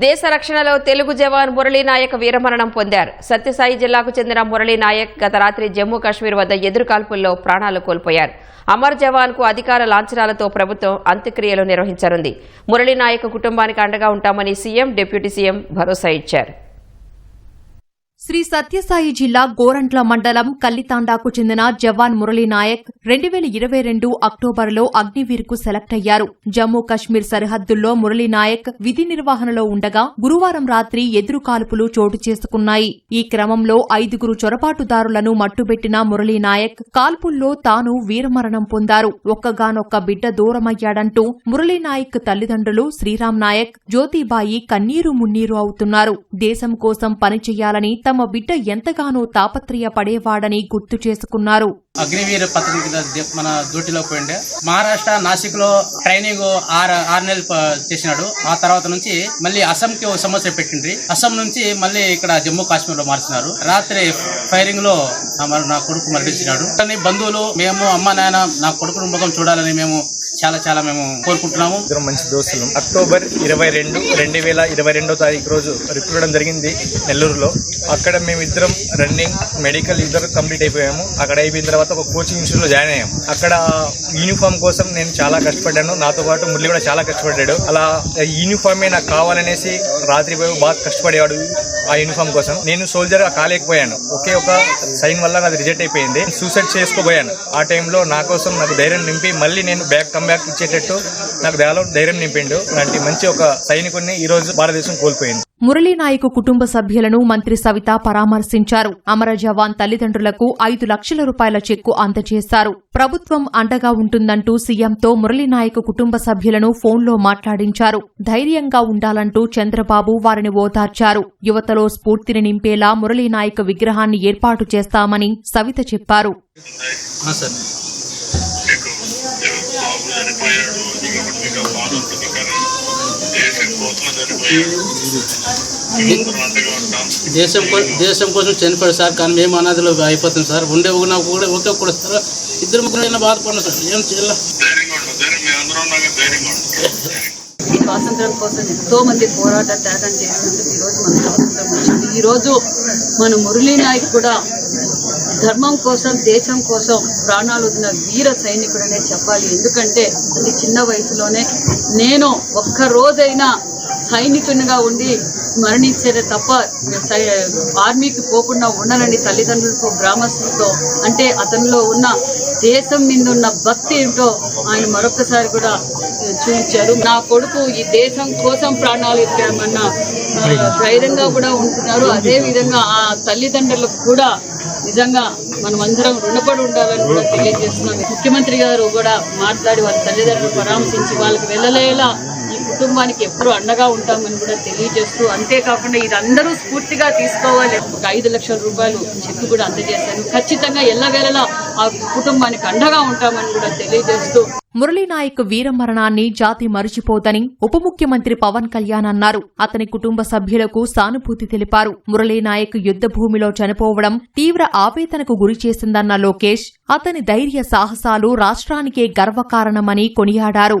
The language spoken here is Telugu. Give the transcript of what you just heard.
దేశ రక్షణలో తెలుగు జవాన్ మురళీనాయక్ వీరమరణం పొందారు. సత్యసాయి జిల్లాకు చెందిన మురళీ నాయక్ గత రాత్రి జమ్మూ కాశ్మీర్ వద్ద ఎదురుకాల్పుల్లో ప్రాణాలు కోల్పోయారు. అమర్ జవాన్కు అధికార లాంఛనాలతో ప్రభుత్వం అంత్యక్రియలు నిర్వహించనుంది. మురళీనాయక్ కుటుంబానికి అండగా ఉంటామని సీఎం డిప్యూటీ సీఎం భరోసా ఇచ్చారు. శ్రీ సత్యసాయి జిల్లా గోరంట్ల మండలం కల్లితాండాకు చెందిన జవాన్ మురళీ నాయక్ రెండు వేల ఇరవై రెండు అక్టోబర్లో అగ్నివీర్కు సెలెక్ట్ అయ్యారు. జమ్మూ కశ్మీర్ సరిహద్దుల్లో మురళీ నాయక్ విధి నిర్వహణలో ఉండగా గురువారం రాత్రి ఎదురు కాల్పులు చోటు చేసుకున్నాయి. ఈ క్రమంలో ఐదుగురు చొరబాటుదారులను మట్టుబెట్టిన మురళీ నాయక్ కాల్పుల్లో తాను వీరమరణం పొందారు. ఒక్కగానొక్క బిడ్డ దూరమయ్యాడంటూ మురళీ నాయక్ తల్లిదండ్రులు శ్రీరామ్ నాయక్ జ్యోతిబాయి కన్నీరు మున్నీరు అవుతున్నారు. దేశం కోసం పనిచేయాలని తమ బిడ్డ ఎంతగానో తాపత్రయపడేవాడని గుర్తు చేసుకున్నారు. అగ్నివీర పథకం మన డ్యూటీలో పోయిండే. మహారాష్ట్ర నాసిక్లో ట్రైనింగ్ ఆరు ఆరు నెలలు చేసినాడు. ఆ తర్వాత నుంచి మళ్ళీ అస్సాంకి ఒక సమస్య పెట్టిండ్రి. అస్సాం నుంచి మళ్ళీ ఇక్కడ జమ్మూ కాశ్మీర్లో మార్చినారు రాత్రి ఫైరింగ్లో నా కొడుకు మరణించినాడు. కానీ బంధువులు మేము అమ్మ నాయన నా కొడుకు ముఖం చూడాలని మేము చాలా చాలా మేము కోరుకుంటున్నాము. ఇద్దరం మంచి దోస్తులు. అక్టోబర్ ఇరవై రెండు రెండు వేల ఇరవై రెండో తారీఖు రోజు రిక్రూట్ జరిగింది నెల్లూరులో. అక్కడ మేము ఇద్దరం రన్నింగ్ మెడికల్ ఇద్దరు కంప్లీట్ అయిపోయాము. అక్కడ అయిపోయిన తర్వాత ఒక కోచింగ్ ఇన్స్టిట్యూట్లో జాయిన్ అయ్యాము అక్కడ యూనిఫామ్ కోసం నేను చాలా కష్టపడ్డాను. నాతో పాటు మురళి కూడా చాలా కష్టపడ్డాడు. అలా యూనిఫామే నాకు కావాలనేసి రాత్రి పోయి బాగా కష్టపడేవాడు. ఆ యూనిఫామ్ కోసం. నేను సోల్జర్ కాలేకపోయాను. ఒకే ఒక సైన్ వల్ల అది రిజెక్ట్ అయిపోయింది. సూసైడ్ చేసుకోబోయాను. ఆ టైంలో నా కోసం నాకు ధైర్యం నింపి మళ్ళీ నేను బ్యాక్ కమ్ బ్యాక్ ఇచ్చేటట్టు నాకు ధైర్యం నింపిండు. అలాంటి మంచి ఒక సైనికుడిని ఈ రోజు భారతదేశం కోల్పోయింది. మురళీనాయకు కుటుంబ సభ్యులను మంత్రి సవిత పరామర్శించారు. అమర జవాన్ తల్లిదండ్రులకు ఐదు లక్షల రూపాయల చెక్కు అందజేశారు. ప్రభుత్వం అండగా ఉంటుందంటూ సీఎంతో మురళీనాయకు కుటుంబ సభ్యులను ఫోన్లో మాట్లాడించారు. ధైర్యంగా ఉండాలంటూ చంద్రబాబు వారిని ఓదార్చారు. యువతలో స్ఫూర్తిని నింపేలా మురళీనాయక్ విగ్రహాన్ని ఏర్పాటు చేస్తామని సవిత చెప్పారు. సార్. చనిపోయాడు దేశం దేశం కోసం చనిపోయాడు సార్ కానీ మేము అనాథలు అయిపోతాం సార్. ఉండే ఒక నాకు కూడా ఒకే కూడా సార్. ఇద్దరు ముగ్గురు బాధపడినా సార్. ఏం చేయాలి? స్వాతంత్రం కోసం ఎంతో మంది పోరాట త్యాగం చేసినందుకు ఈ రోజు మన స్వాతంత్రం వచ్చింది. ఈ రోజు మన మురళీ నాయక్ కూడా ధర్మం కోసం దేశం కోసం ప్రాణాలు వదిలిన వీర సైనికుడనే చెప్పాలి. ఎందుకంటే అతి చిన్న వయసులోనే నేను ఒక్క రోజైనా సైనికునిగా ఉండి మరణించేదే తప్ప సై- ఆర్మీకి పోకుండా ఉండనని తల్లిదండ్రులతో గ్రామస్తులతో అంటే అతనిలో ఉన్న దేశం మీద ఉన్న భక్తి ఏంటో ఆయన మరొకసారి కూడా చూపించారు. నా కొడుకు ఈ దేశం కోసం ప్రాణాలు ఇచ్చామన్న ధైర్యంగా కూడా ఉంటున్నారు. అదే విధంగా ఆ తల్లిదండ్రులకు కూడా నిజంగా మనం అందరం రుణపడి ఉండాలని కూడా తెలియజేస్తున్నాం ముఖ్యమంత్రి గారు కూడా మాట్లాడి వాళ్ళ తల్లిదండ్రులు పరామర్శించి వాళ్ళకి వెళ్ళలేలా కుటుంబానికి ఎప్పుడు అండగా ఉంటామని కూడా తెలియజేస్తూ అంతేకాకుండా ఇది అందరూ స్ఫూర్తిగా తీసుకోవాలి. ఒక ఐదు లక్షల రూపాయలు చెక్కు కూడా అందజేశాను ఖచ్చితంగా ఎల్లవేళలా ఆ కుటుంబానికి అండగా ఉంటామని కూడా తెలియజేస్తూ. మురళీనాయక్ వీరమరణాన్ని జాతి మరిచిపోదని ఉప ముఖ్యమంత్రి పవన్ కళ్యాణ్ అన్నారు. అతని కుటుంబ సభ్యులకు సానుభూతి తెలిపారు. మురళీనాయక్ యుద్ధ భూమిలో చనిపోవడం తీవ్ర ఆవేదనకు గురిచేసిందన్న లోకేష్ అతని ధైర్య సాహసాలు రాష్ట్రానికే గర్వకారణమని కొనియాడారు.